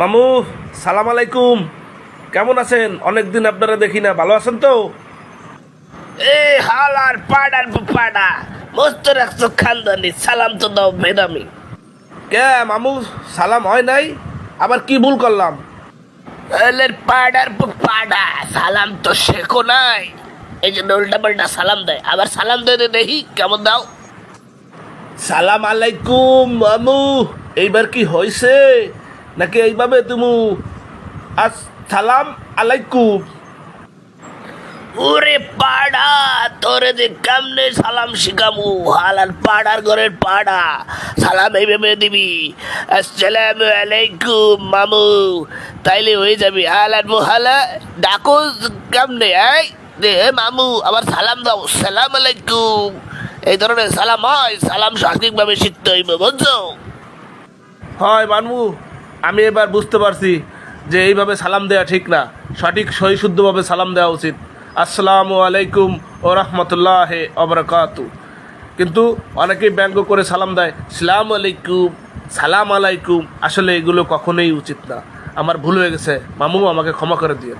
মামু সালাম আলাইকুম। কেমন আছেন? অনেক দিন আপনারা দেখি না ভালো আছেন তো? এ হালার পাড়ার পাড়া মস্ত রাখছো খানদানি সালাম তো দাও বেদামি কে মামু সালাম হয় নাই? আবার কি ভুল করলাম? এলের পাড়ার পাড়া সালাম তো শেখো নাই। এই যে উল্টা পাল্টা সালাম দেয় আবার সালাম দেয় দেখি কেমন দাও? সালাম আলাইকুম মামু। এইবার কি হয়েছে নাকি এইভাবে তুমি আস সালাম আলাইকুম? ওরে পাড়া তোরে যে কেমনে সালাম শিখামু? হালার পাড়ার ঘরের পাড়া। সালাম এইভাবে দিবি। আসসালামু আলাইকুম মামু। তাইলে হয়ে যাবি। হালার মুহালা ডাকো কেমনে এই? দে হে মামু আবার সালাম দাও। সালাম আলাইকুম। এই ধরনের সালাম হয়। সালাম সঠিকভাবে শিখতে হইব বুঝছ? হয় মানমু আমি এবার বুঝতে পারছি যে এইভাবে সালাম দেওয়া ঠিক না। সঠিক, সহি, শুদ্ধভাবে সালাম দেওয়া উচিত। আসসালামু আলাইকুম ও রহমতুল্লাহ অবরাকাত কিন্তু অনেকেই ব্যঙ্গ করে সালাম দেয়, সালাম আলাইকুম সালাম আলাইকুম। আসলে এগুলো কখনোই উচিত না। আমার ভুল হয়ে গেছে। মামু, আমাকে ক্ষমা করে দিয়ে